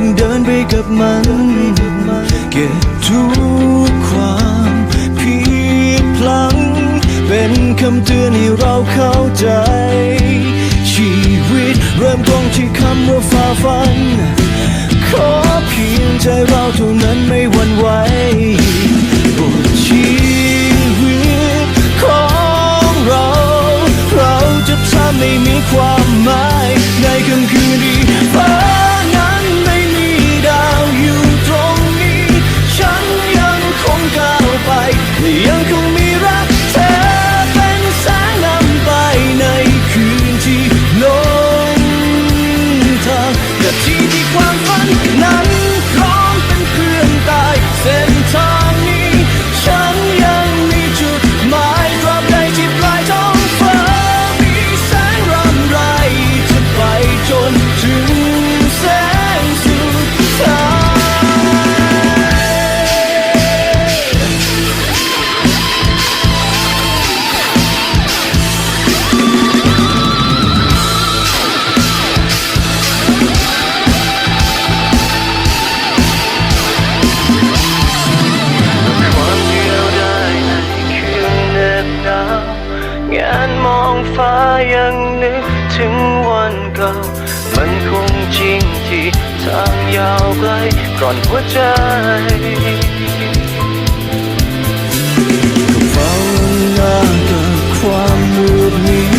ต้องเดินไปกับมัน เก็บทุกความผิดพลังเป็นคำเตือนให้เราเข้าใจ ชีวิตเริ่มต้นที่คำว่าฝ่าฟัน ขอเพียงใจเราเท่านั้นไม่หวั่นไหวบทชีวิตของเรา เราจะทำให้มีความ องฟ้ายังนึกถึงวันเก่า มันคงจริงที่ทางยาวไกลกร่อนหัวใจเฝ้าหน้ากับความมืดมิด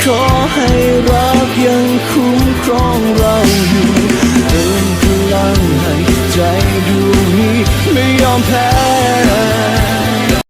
ขอให้รักยังคุ้มครองเราอยู่